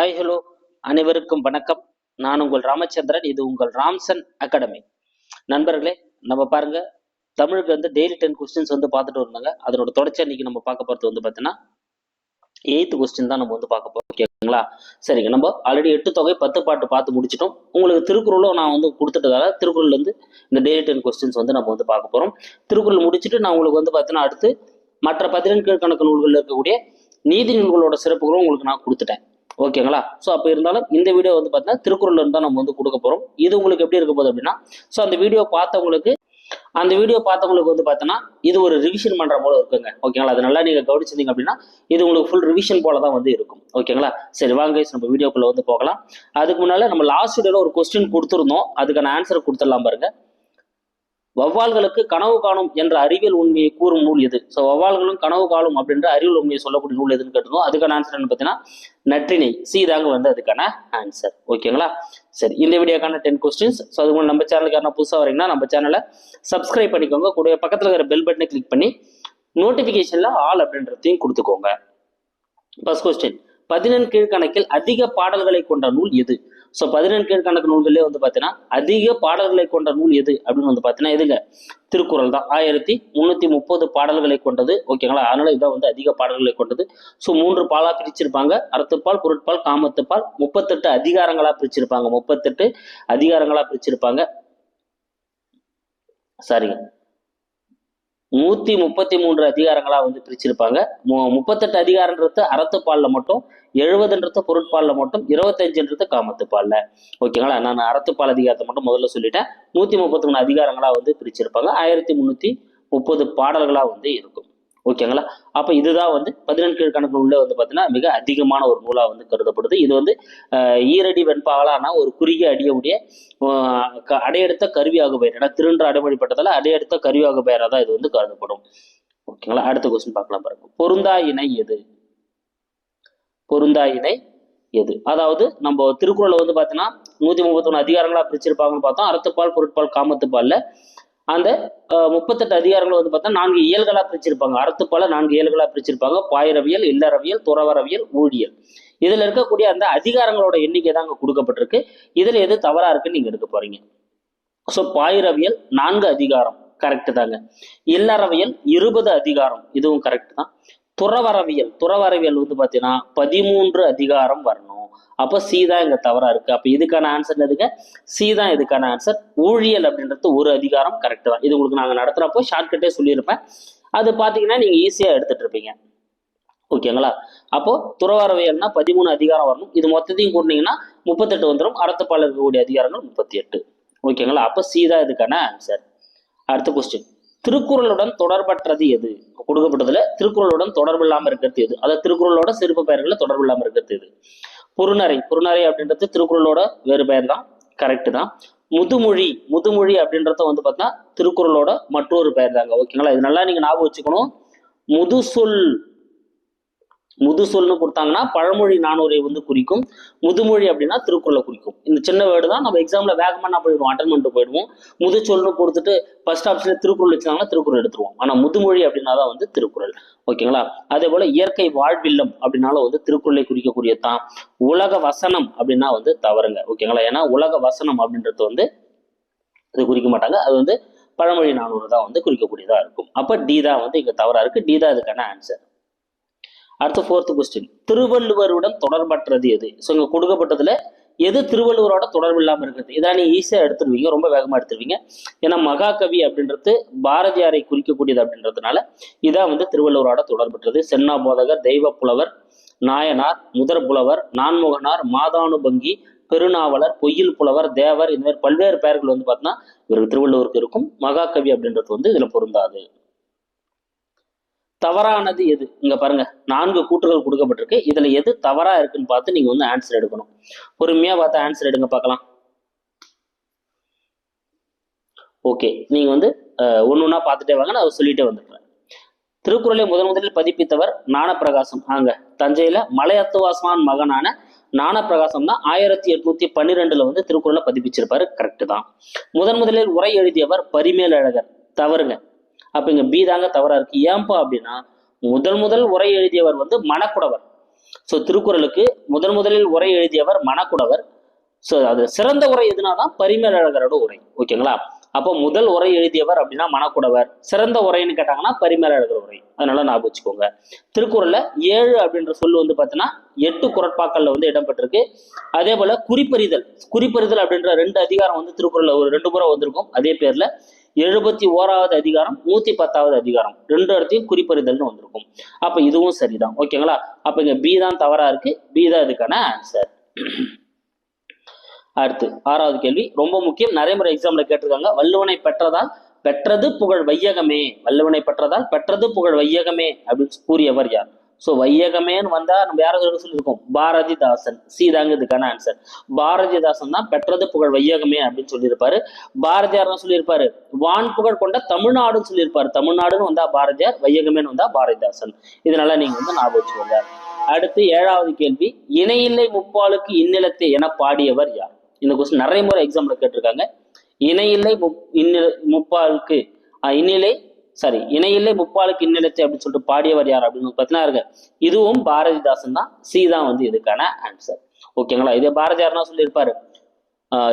Hi hello. அனைவருக்கும் வணக்கம். நான் உங்கள் ராமச்சந்திரன். இது உங்கள் ராம்சன் அகாடமி. நண்பர்களே நம்ம பாருங்க. தமிழுக்கு வந்து டெய்லி டென் கொஸ்டின்ஸ் வந்து பார்த்துட்டு வந்தாங்க. அதனோட தொடர்ச்சி இன்னைக்கு நம்ம பார்க்க போகிறது வந்து பார்த்தீங்கன்னா எயித்து கொஸ்டின் தான் நம்ம வந்து பார்க்க போறோம். ஓகேங்களா? சரிங்க. நம்ம ஆல்ரெடி எட்டு தொகை பத்து பாட்டு பார்த்து முடிச்சிட்டோம். உங்களுக்கு திருக்குறளும் நான் வந்து கொடுத்துட்டதால திருக்குறள் வந்து இந்த டெய்லி டென் கொஸ்டின்ஸ் வந்து நம்ம வந்து பார்க்க போகிறோம் திருக்குறள் முடிச்சுட்டு நான் உங்களுக்கு வந்து பார்த்தீங்கன்னா அடுத்து மற்ற பதினெண்டு கணக்கு நூல்களில் இருக்கக்கூடிய நீதி நூல்களோட சிறப்புகளும் உங்களுக்கு நான் கொடுத்துட்டேன். ஓகேங்களா? ஸோ அப்போ இருந்தாலும் இந்த வீடியோ வந்து பார்த்தீங்கன்னா திருக்குறள் இருந்தால் நம்ம வந்து கொடுக்க போகிறோம் இது உங்களுக்கு எப்படி இருக்க போகுது அப்படின்னா ஸோ அந்த வீடியோ பார்த்தவங்களுக்கு அந்த வீடியோ பார்த்தவங்களுக்கு வந்து பார்த்தோன்னா இது ஒரு ரிவிஷன் பண்ணுற போல இருக்குங்க. ஓகேங்களா? அது நல்லா நீங்கள் கவனிச்சிருந்தீங்க அப்படின்னா இது உங்களுக்கு ஃபுல் ரிவிஷன் போல தான் வந்து இருக்கும். ஓகேங்களா? சரி வாங்க நம்ம வீடியோக்குள்ளே வந்து போகலாம். அதுக்கு முன்னால் நம்ம லாஸ்ட் வீடியோவில் ஒரு கொஸ்டின் கொடுத்துருந்தோம். அதுக்கான ஆன்சர் கொடுத்துடலாம் பாருங்கள் வௌவால்களுக்கு கனவு காணும் என்ற அறிவியல் உண்மையை கூறும் நூல் எது ஸோ வௌவால்களும் கனவு காணும் அப்படின்ற அறிவியல் உண்மையை சொல்லக்கூடிய நூல் எதுன்னு கேட்டிருந்தோம். அதுக்கான ஆன்சர் என்ன பார்த்தீங்கன்னா நற்றினை. சீதாங்க வந்து அதுக்கான ஆன்சர் ஓகேங்களா சரி இந்த வீடியோக்கான டென் கொஸ்டின்ஸ் ஸோ அது மூலம் நம்ம சேனலுக்கு யாரா புதுசாக வரீங்கன்னா நம்ம சேனலை சப்ஸ்கிரைப் பண்ணிக்கோங்க. கூட பக்கத்தில் இருக்கிற பெல் பட்டனை கிளிக் பண்ணி நோட்டிஃபிகேஷனில் ஆல் அப்படின்றதையும் கொடுத்துக்கோங்க. ஃபர்ஸ்ட் கொஸ்டின் பதினெண் கீழ்கணக்கில் அதிக பாடல்களை கொண்ட நூல் எது? ஸோ பதினெண் கீழ்கணக்கு நூல்களே வந்து பார்த்தீங்கன்னா அதிக பாடல்களை கொண்ட நூல் எது அப்படின்னு வந்து பார்த்தீங்கன்னா எதுங்க திருக்குறள் தான். ஆயிரத்தி முந்நூற்றி முப்பது பாடல்களை கொண்டது. ஓகேங்களா அதனால இதான் வந்து அதிக பாடல்களை கொண்டது. ஸோ மூன்று பாலா பிரிச்சிருப்பாங்க. அறத்துப்பால் பொருட்பால் காமத்துப்பால் முப்பத்தெட்டு அதிகாரங்களா பிரிச்சிருப்பாங்க. முப்பத்தெட்டு அதிகாரங்களா பிரிச்சிருப்பாங்க. சரிங்க. நூத்தி முப்பத்தி மூன்று அதிகாரங்களா வந்து பிரிச்சிருப்பாங்க. மு- முப்பத்தெட்டு அதிகாரன்றது அறத்துப்பால்ல மட்டும் எழுபதுன்றது பொருட்பால்ல மட்டும் இருபத்தஞ்சுன்றது காமத்துப்பால்ல ஓகேங்களா நான் அறத்துப்பால் அதிகாரத்தை மட்டும் முதல்ல சொல்லிட்டேன். நூத்தி முப்பத்தி மூணு அதிகாரங்களா வந்து பிரிச்சிருப்பாங்க. ஆயிரத்தி முந்நூத்தி முப்பது பாடல்களா வந்து இருக்கும். ஓகேங்களா? அப்போ இதுதான் வந்து பதினெண்டு கீழ்கணக்கு உள்ள வந்து பார்த்தீங்கன்னா மிக அதிகமான ஒரு நூலா வந்து கருதப்படுது. இது வந்து ஈரடி வெண்பாகலான ஒரு குறுகிய அடியுடைய அடையெடுத்த கருவியாக பெயர். ஏன்னா திருன்ற அடைமொழிப்பட்டதால் அடையெடுத்த கருவியாக பெயராக தான் இது வந்து கருதப்படும். ஓகேங்களா? அடுத்த கொஸ்டின் பார்க்கலாம் பாருங்க. பொருந்தா இணை எது? பொருந்தா இணை எது? அதாவது நம்ம திருக்குறளை வந்து பார்த்தீங்கன்னா நூற்றி முப்பத்தொன்று அதிகாரங்களா பிரிச்சிருப்பாங்கன்னு பார்த்தோம் அறத்துப்பால் பொருட்பால் காமத்துப்பாலில் அந்த முப்பத்தெட்டு அதிகாரங்கள் வந்து பார்த்தா நான்கு இயல்களாக பிரிச்சிருப்பாங்க. அறத்துப்பால நான்கு இயல்களாக பிரிச்சிருப்பாங்க. பாயிரவியல் இல்லறவியல் துறவரவியல் ஊழியல். இதில் இருக்கக்கூடிய அந்த அதிகாரங்களோட எண்ணிக்கை தான் அங்கே கொடுக்கப்பட்டிருக்கு. இதில் எது தவறாக இருக்குன்னு நீங்கள் எடுக்க போறீங்க. ஸோ பாயிரவியல் நான்கு அதிகாரம் கரெக்டு தாங்க. இல்லறவியல் இருபது அதிகாரம் இதுவும் கரெக்ட் தான். துறவரவியல் துறவரவியல் வந்து பார்த்தீங்கன்னா பதிமூன்று அதிகாரம் வரணும். அப்போ சி தான் இங்கே தவறாக இருக்குது அப்போ இதுக்கான ஆன்சர் எதுங்க? சி தான் இதுக்கான ஆன்சர் ஊழியல் அப்படின்றது ஒரு அதிகாரம் கரெக்டு தான். இது உங்களுக்கு நாங்கள் நடத்துகிறப்போ ஷார்ட்கட்டே சொல்லியிருப்பேன். அது பார்த்தீங்கன்னா நீங்கள் ஈஸியாக எடுத்துகிட்டு இருப்பீங்க. ஓகேங்களா அப்போ துறவரவியல்னா பதிமூணு அதிகாரம் வரணும். இது மொத்தத்தையும் கூட்டினீங்கன்னா முப்பத்தெட்டு வந்துடும் அறத்துப்பால் இருக்கக்கூடிய அதிகாரங்கள் முப்பத்தி எட்டு ஓகேங்களா அப்போ சி தான் இதுக்கான ஆன்சர் அடுத்த கொஸ்டின் திருக்குறளுடன் தொடர்பற்றது எது? கொடுக்கப்பட்டதுல திருக்குறளுடன் தொடர்பு இல்லாமல் இருக்கிறது எது? அதாவது திருக்குறளோட சிறப்பு பெயர்களில் தொடர்பு இல்லாமல் இருக்கிறது எது? புறநரை புறநரை அப்படின்றது திருக்குறளோட வேறு பெயர் தான் கரெக்டு தான். முதுமொழி முதுமொழி அப்படின்றத வந்து பார்த்தா திருக்குறளோட மற்றொரு பெயர் தாங்க ஓகேங்களா இது நல்லா நீங்கள் ஞாபகம் வச்சுக்கணும். முதுசொல் முதுசொல்னு கொடுத்தாங்கன்னா பழமொழி நானூரை வந்து குறிக்கும். முதுமொழி அப்படின்னா திருக்குறளை குறிக்கும். இந்த சின்ன வேர்டு தான் நம்ம எக்ஸாம்ல வேகமா என்ன போயிடுவோம் அட்டன் பண்ணிட்டு போயிடுவோம். முதுச்சொல்னு கொடுத்துட்டு ஃபர்ஸ்ட் ஆப்ஷன்ல திருக்குறள் வச்சாங்கன்னா திருக்குறள் எடுத்துருவோம். ஆனா முதுமொழி அப்படின்னா தான் வந்து திருக்குறள். ஓகேங்களா? அதே போல இயற்கை வாழ்வில்லம் அப்படின்னாலும் வந்து திருக்குறளை குறிக்கக்கூடியது தான் உலக வசனம் அப்படின்னா வந்து தவறுங்க. ஓகேங்களா? ஏன்னா உலக வசனம் அப்படின்றது வந்து இது குறிக்க மாட்டாங்க. அது வந்து பழமொழி நானூறு தான் வந்து குறிக்கக்கூடியதா இருக்கும். அப்ப டி தான் வந்து இங்க தவறா இருக்கு. டி தான் இதுக்கான ஆன்சர் அடுத்த ஃபோர்த்து கொஸ்டின் திருவள்ளுவருடன் தொடர்பற்றது எது? ஸோ இங்கே கொடுக்கப்பட்டதுல எது திருவள்ளுவரோட தொடர்பு இல்லாமல் இருக்கிறது இதான் நீ ஈஸியாக எடுத்துருவீங்க. ரொம்ப வேகமாக எடுத்துருவீங்க. ஏன்னா மகாகவி அப்படின்றது பாரதியாரை குறிக்கக்கூடியது அப்படின்றதுனால இதான் வந்து திருவள்ளுவரோட தொடர்பற்றது. சென்னா போதகர் தெய்வ புலவர் நாயனார் முதற் புலவர் நான்முகனார் மாதானுபங்கி பெருநாவலர் பொய்யில் புலவர் தேவர் இந்த மாதிரி பல்வேறு பெயர்கள் வந்து பார்த்தீங்கன்னா இவருக்கு திருவள்ளுவருக்கு இருக்கும். மகாகவி அப்படின்றது வந்து இதில் பொருந்தாது. தவறானது எது? இங்க பாருங்க நான்கு கூற்றுகள் கொடுக்கப்பட்டிருக்கு. இதுல எது தவறா இருக்குன்னு பார்த்து நீங்க வந்து ஆன்சர் எடுக்கணும். பொறுமையா பார்த்து ஆன்சர் எடுங்க பார்க்கலாம். ஓகே நீங்க வந்து ஒன்று ஒன்றா பார்த்துட்டே வாங்க நான் சொல்லிட்டே வந்துடுறேன். திருக்குறளை முதன் முதலில் பதிப்பித்தவர் ஞானப்பிரகாசம். ஆங்க தஞ்சையில மலையத்துவாசமான் மகனான ஞானப்பிரகாசம் தான் ஆயிரத்தி எட்நூத்தி பன்னிரெண்டுல வந்து திருக்குறளை பதிப்பிச்சிருப்பாரு. கரெக்ட் தான். முதன் முதலில் உரை எழுதியவர் பரிமேலழகர். தவறுங்க. அப்ப இங்க பி தாங்க தவறா இருக்கு. ஏன்பா அப்படின்னா முதல் முதல் உரை எழுதியவர் வந்து மணக்குடவர். ஸோ திருக்குறளுக்கு முதன் முதலில் உரை எழுதியவர் மணக்குடவர். ஸோ அது சிறந்த உரை எதுனா தான் பரிமேலழகரோட உரை. ஓகேங்களா அப்போ முதல் உரை எழுதியவர் அப்படின்னா மணக்குடவர். சிறந்த உரைன்னு கேட்டாங்கன்னா பரிமேலழகர் உரை. அதனால ஞாபகம் வச்சுக்கோங்க. திருக்குறள்ல ஏழு அப்படின்ற சொல் வந்து பார்த்தீங்கன்னா எட்டு குரட்பாக்கள்ல வந்து இடம்பெற்றிருக்கு. அதே போல குறிப்பறிதல். குறிப்பறிதல் அப்படின்ற ரெண்டு அதிகாரம் வந்து திருக்குறள்ல ஒரு ரெண்டு முறை வந்திருக்கும். அதே பேர்ல எழுபத்தி ஓராவது அதிகாரம் நூத்தி பத்தாவது அதிகாரம். ரெண்டு இடத்தையும் குறிப்பறிதல்னு வந்திருக்கும். அப்ப இதுவும் சரிதான். ஓகேங்களா அப்ப இங்க பி தான் தவறா இருக்கு. பி தான் இதுக்கான ஆன்சர் அடுத்து ஆறாவது கேள்வி. ரொம்ப முக்கியம். நிறைய முறை எக்ஸாம்ல கேட்டிருக்காங்க. வல்லுவனை பெற்றதால் பெற்றது புகழ் வையகமே. வல்லுவனை பெற்றதால் பெற்றது புகழ் வையகமே அப்படின்னு கூறியவர் யார்? ஸோ வையகமேன்னு வந்தா நம்ம யாராவது சொல்லியிருக்கோம் பாரதிதாசன். சி தாங்க இதுக்கான ஆன்சர் பாரதிதாசன் தான் பெற்றது புகழ் வையகமே அப்படின்னு சொல்லியிருப்பாரு. பாரதியார் தான் சொல்லியிருப்பாரு. வான் புகழ் கொண்ட தமிழ்நாடுன்னு சொல்லியிருப்பாரு. தமிழ்நாடுன்னு வந்தா பாரதியார் வையகமேன்னு வந்தா பாரதிதாசன். இதனால நீங்க வந்து ஞாபகம் வச்சுக்கோங்க. அடுத்து ஏழாவது கேள்வி. இணையில்லை முப்பாலுக்கு இந்நிலத்தை என பாடியவர் யார்? இந்த கொஸ்டின் நிறைய முறை எக்ஸாம்ல கேட்டிருக்காங்க. இணையில்லை முப் இந்நில முப்பாலுக்கு இந்நிலை சாரி இணையிலே முப்பாலுக்கு இந்நிலத்தை அப்படின்னு சொல்லிட்டு பாடியவர் யார் அப்படின்னு பார்த்தீங்கன்னா இருக்கு இதுவும் பாரதிதாசன் தான். சி தான் வந்து இதுக்கான ஆன்சர் ஓகேங்களா இதே பாரதியார்னா சொல்லியிருப்பாரு.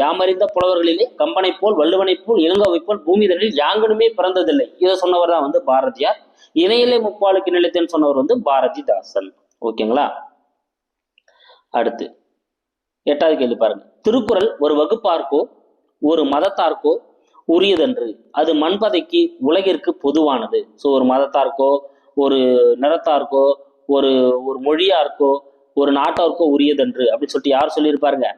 யாமறிந்த புலவர்களிலே கம்பனை போல் வள்ளுவனை போல் இளங்கோவை போல் பூமிதனில் யாங்கனுமே பிறந்ததில்லை. இதை சொன்னவர் தான் வந்து பாரதியார். இணையிலே முப்பாலுக்கு நிலைத்தேன்னு சொன்னவர் வந்து பாரதிதாசன். ஓகேங்களா அடுத்து எட்டாவது கேள்வி பாருங்க. திருக்குறள் ஒரு வகுப்பார்க்கோ ஒரு மதத்தார்க்கோ உரியதன்று. அது மண்பதைக்கு உலகிற்கு பொதுவானது. ஸோ ஒரு மதத்தார்க்கோ ஒரு நிறத்தார்க்கோ ஒரு ஒரு மொழியார்க்கோ ஒரு நாட்டார்க்கோ உரியதன்று. அப்படின்னு சொல்லிட்டு யார் சொல்லியிருப்பாருங்க?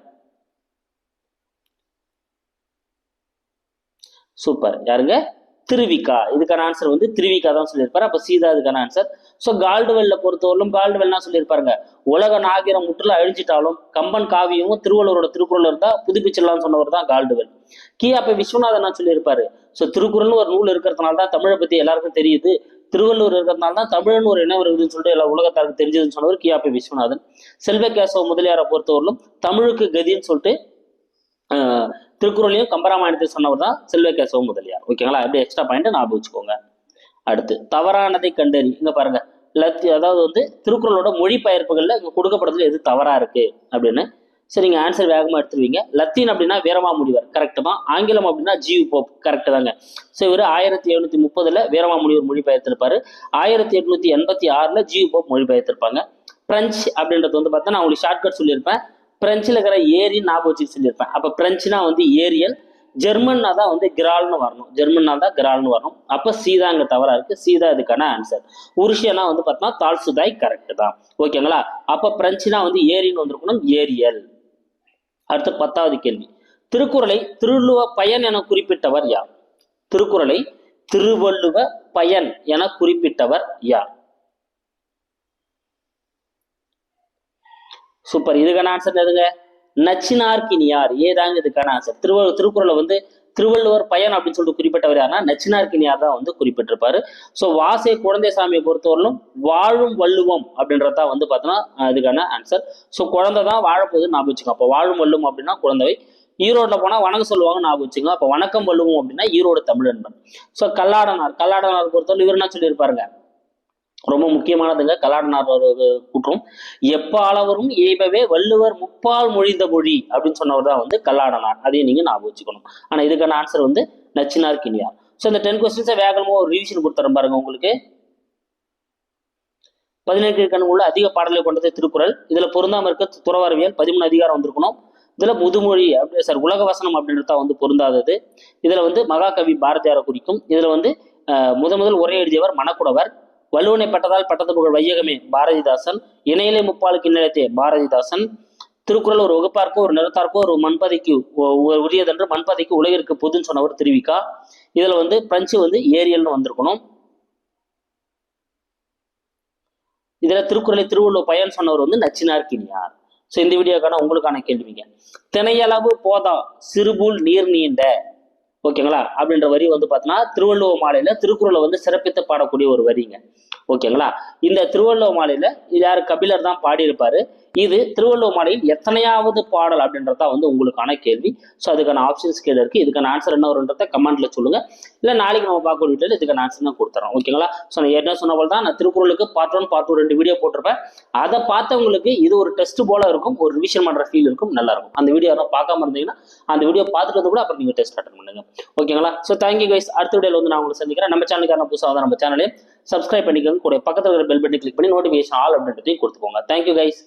சூப்பர் யாருங்க? திருவிக்கா. இதுக்கான ஆன்சர் வந்து திருவிக்கா தான் சொல்லியிருப்பாரு. அப்ப சீதா இதுக்கான ஆன்சர் ஸோ கால்டுவெல்ல பொறுத்தவரையிலும் கால்டுவெல்னா சொல்லியிருப்பாருங்க? உலக நாகிரம் முற்றிலும் அழிஞ்சிட்டாலும் கம்பன் காவியமும் திருவள்ளுவரோட திருக்குறள் இருந்தால் புதுப்பிச்சிடலாம்னு சொன்னவர் தான் கால்டுவெல் கியாப்ப விஸ்வநாதன் என்ன சொல்லியிருப்பாரு? ஸோ திருக்குறள்னு ஒரு நூல் இருக்கிறதுனால தான் தமிழை பற்றி எல்லாருக்கும் தெரியுது. திருவள்ளுவர் இருக்கிறதுனால தான் தமிழ்னு ஒரு இனம் இருக்குதுன்னு சொல்லிட்டு எல்லா உலகத்தாருக்கு தெரிஞ்சதுன்னு சொன்னவர் கியாப்பி விஸ்வநாதன். செல்வ கேசவ முதலியாரை பொறுத்தவரையிலும் தமிழுக்கு கதின்னு சொல்லிட்டு திருக்குறளையும் கம்பராமாயணத்தை சொன்னவர் தான் செல்வ கேசவ முதலியார். ஓகேங்களா? அப்படியே எக்ஸ்ட்ரா பாயிண்ட் ஞாபகம் வச்சுக்கோங்க. அடுத்து தவறானதை கண்டறி இங்க பாருங்க. லத்தி அதாவது வந்து திருக்குறளோட மொழிபெயர்ப்புகளில் இங்கே கொடுக்கப்படுறதுல எது தவறாக இருக்குது அப்படின்னு. சரி நீங்கள் ஆன்சர் வேகமாக எடுத்துருவீங்க. லத்தீன் அப்படின்னா வீரமாமுனிவர் கரெக்டு தான். ஆங்கிலம் அப்படின்னா ஜியு போப் கரெக்டு தாங்க. ஸோ இவர் ஆயிரத்தி எழுநூத்தி முப்பதில் வீரமாமுனிவர் மொழிபெயர்த்திருப்பாரு. ஆயிரத்தி எட்நூத்தி எண்பத்தி ஆறில் ஜியு போப் மொழிபெயர்த்திருப்பாங்க. பிரெஞ்சு அப்படின்றது வந்து பார்த்தா நான் உங்களுக்கு ஷார்ட்கட் சொல்லியிருப்பேன். பிரெஞ்சில் இருக்கிற ஏரின்னு ஞாபகம் வச்சு சொல்லியிருப்பேன். அப்போ பிரெஞ்சுனா வந்து ஏரியல் ஜெர்மன்னா தான் வந்து கிரால்னு வரணும். ஜெர்மன்னா தான் கிரால்னு வரணும். அப்போ சீதா இங்கே தவறா இருக்கு. சீதா இதுக்கான ஆன்சர் உருஷியனா வந்து பார்த்தோம்னா தால்சுதாய் கரெக்ட் தான். ஓகேங்களா அப்போ பிரெஞ்சுனா வந்து ஏரின்னு வந்திருக்கணும். ஏரியல். அடுத்து பத்தாவது கேள்வி. திருக்குறளை திருவள்ளுவ பயன் என குறிப்பிட்டவர் யார்? திருக்குறளை திருவள்ளுவ பயன் என குறிப்பிட்டவர் யார்? சூப்பர். இதுக்கான ஆன்சர் எதுங்க நச்சினார்கினியார் ஏதாங்க இதுக்கான ஆன்சர் திருவ திருக்குறளை வந்து திருவள்ளுவர் பயன் அப்படின்னு சொல்லிட்டு குறிப்பிட்டவர் யாருன்னா நச்சினார்கினியார் தான் வந்து குறிப்பிட்டிருப்பாரு. ஸோ வாசை குழந்தைசாமியை பொறுத்தவரையிலும் வாழும் வள்ளுவம் அப்படின்றதான் வந்து பார்த்தோன்னா அதுக்கான ஆன்சர் ஸோ குழந்தை தான் வாழப்போகுதுன்னு ஞாபகம் வச்சுக்கோங்க. அப்போ வாழும் வள்ளுவம் அப்படின்னா குழந்தை. ஈரோட்டில் போனால் வணக்கம் சொல்லுவாங்க ஞாபகம் வச்சுங்க அப்போ வணக்கம் வள்ளுவோம் அப்படின்னா ஈரோடு தமிழன்பன் ஸோ கல்லாடனார். கல்லாடனார் பொறுத்தவரை இவர் என்ன சொல்லியிருப்பாருங்க? ரொம்ப முக்கியமானதுங்க. கலாடனார் ஒரு குற்றம். எப்பாளவரும் ஏய்பவே வள்ளுவர் முப்பால் மொழிந்த மொழி அப்படின்னு சொன்னவர் தான் வந்து கல்லாடனார். அதையும் நீங்க ஞாபகம் வச்சுக்கணும். ஆனா இதுக்கான ஆன்சர் வந்து நச்சினார் கிணியார் ஸோ இந்த டென் கொஸ்டின்ஸை வேகமாக ஒரு ரிவிஷன் கொடுத்துறேன் பாருங்க உங்களுக்கு. பதினேழு கண் உள்ள அதிக பாடலை கொண்டது திருக்குறள். இதுல பொருந்தாம இருக்க துறவரவியல் பதிமூணு அதிகாரம் வந்திருக்கணும். இதுல முதுமொழி அப்படி சார் உலக வசனம் அப்படின்றத வந்து பொருந்தாதது. இதுல வந்து மகாகவி பாரதியாரை குறிக்கும். இதுல வந்து அஹ், முத முதல் உரை எழுதியவர் மணக்குடவர். வல்லுவனை பட்டதால் பட்டத்து புகழ் வையகமே பாரதிதாசன். இணையிலே முப்பாலுக்கு நிலைத்தே பாரதிதாசன். திருக்குறள் ஒரு வகுப்பார்க்கோ ஒரு நிறத்தார்க்கோ ஒரு மண்பதைக்கு உ- உரியதென்று மண்பதைக்கு உலகிற்கு பொதுன்னு சொன்னவர் திருவிக்கா. இதுல வந்து பிரெஞ்சு வந்து ஏரியல்னு வந்திருக்கணும். இதுல திருக்குறளை திருவள்ளுவர் பயன் சொன்னவர் வந்து நச்சினார் கிணியார். ஸோ இந்த வீடியோக்கான உங்களுக்கான கேள்விங்க. திணையளவு போதா சிறுபூல் நீர் நீண்ட? ஓகேங்களா? அப்படின்ற வரி வந்து பார்த்தீங்கன்னா திருவள்ளுவர் மாலையில திருக்குறளை வந்து சிறப்பித்து பாடக்கூடிய ஒரு வரிங்க. ஓகேங்களா? இந்த திருவள்ளுவர் மாலையில இது கபிலர் தான் பாடியிருப்பாரு. இது திருவள்ளுவர் மாலையில் எத்தனையாவது பாடல் அப்படின்றதா வந்து உங்களுக்கான கேள்வி. ஸோ அதுக்கான ஆப்ஷன்ஸ் கீழே இருக்கு. இதுக்கான ஆன்சர் என்ன வருன்றத கமெண்ட்ல சொல்லுங்க. இல்லை நாளைக்கு நம்ம பார்க்க வீட்டில் இதுக்கான ஆன்சர் நான் கொடுத்துறோம் ஓகேங்களா ஸோ நான் ஏற்கனவே சொன்ன போல தான் நான் திருக்குறளுக்கு பார்ட் ஒன் பார்ட் டூ ரெண்டு வீடியோ போட்டிருப்பேன். அதை பார்த்தவங்களுக்கு இது ஒரு டெஸ்ட் போல இருக்கும். ஒரு ரிவிஷன் பண்ற ஃபீல் இருக்கும். நல்லா இருக்கும். அந்த வீடியோ யாரும் பார்க்காம இருந்தீங்கன்னா அந்த வீடியோ பார்த்துட்டு கூட அப்புறம் நீங்க டெஸ்ட் அட்டன் பண்ணுங்க. ஓகேங்களா ஸோ தேங்க்யூ கைஸ் அடுத்த வீடியோவில் வந்து நான் உங்களுக்கு சந்திக்கிறேன். நம்ம சேனலுக்கான புதுசாக வந்து நம்ம சேனலே சப்ஸ்கிரைப் பண்ணிக்கோங்க. கூட பக்கத்தில் இருக்கிற பெல் பட்டனை கிளிக் பண்ணி நோட்டிஃபிகேஷன் ஆல் அப்படின்றதையும் கொடுத்துக்கோங்க. Thank you guys